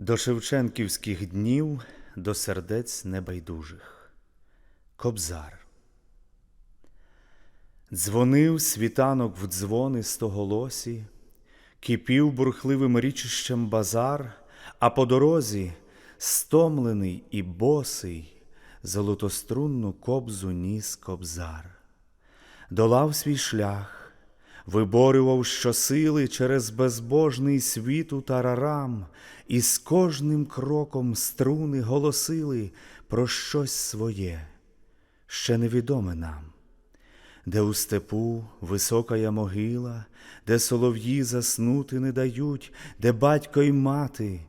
До Шевченківських днів, до сердець небайдужих. Кобзар. Дзвонив світанок в дзвони стоголосі, кипів бурхливим річищем базар, а по дорозі, стомлений і босий, золотострунну кобзу ніс кобзар. Долав свій шлях, виборював щосили через безбожний світу тарарам, і з кожним кроком струни голосили про щось своє, ще невідоме нам, де у степу високая могила, де солов'ї заснути не дають, де батько й мати,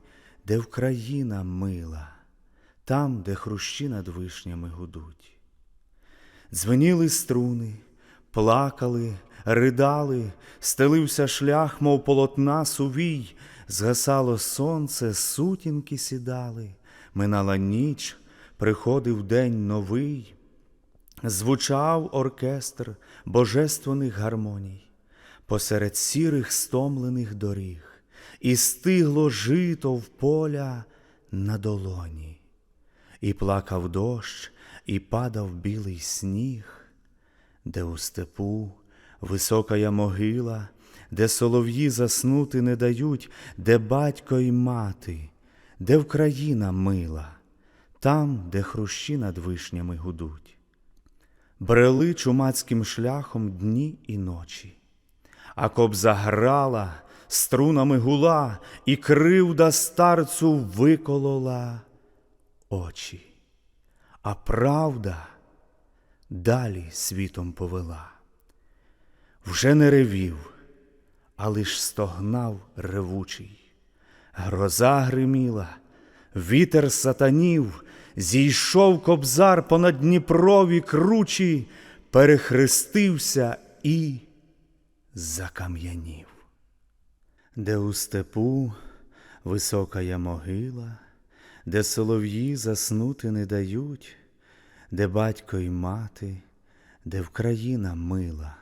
де Вкраїна мила, там, де хрущі над вишнями гудуть. Дзвеніли струни, плакали, ридали, стелився шлях, мов полотна сувій, згасало сонце, сутінки сідали, минала ніч, приходив день новий, звучав оркестр божественних гармоній. Посеред сірих стомлених доріг, і стигло жито в поля на долоні. І плакав дощ, і падав білий сніг, де у степу високая могила, де солов'ї заснути не дають, де батько й мати, де Вкраїна мила, там, де хрущі над вишнями гудуть. Брели чумацьким шляхом дні і ночі, а кобза грала, струнами гула, і кривда старцю виколола очі, а правда далі світом повела. Вже не ревів, а лиш стогнав ревучий. Гроза гриміла, вітер сатанів, зійшов кобзар понад Дніпрові кручі, перехрестився і закам'янів. Де у степу високая могила, де солов'ї заснути не дають, де батько й мати, де Вкраїна мила,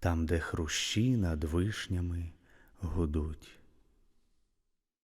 там, де хрущі над вишнями гудуть.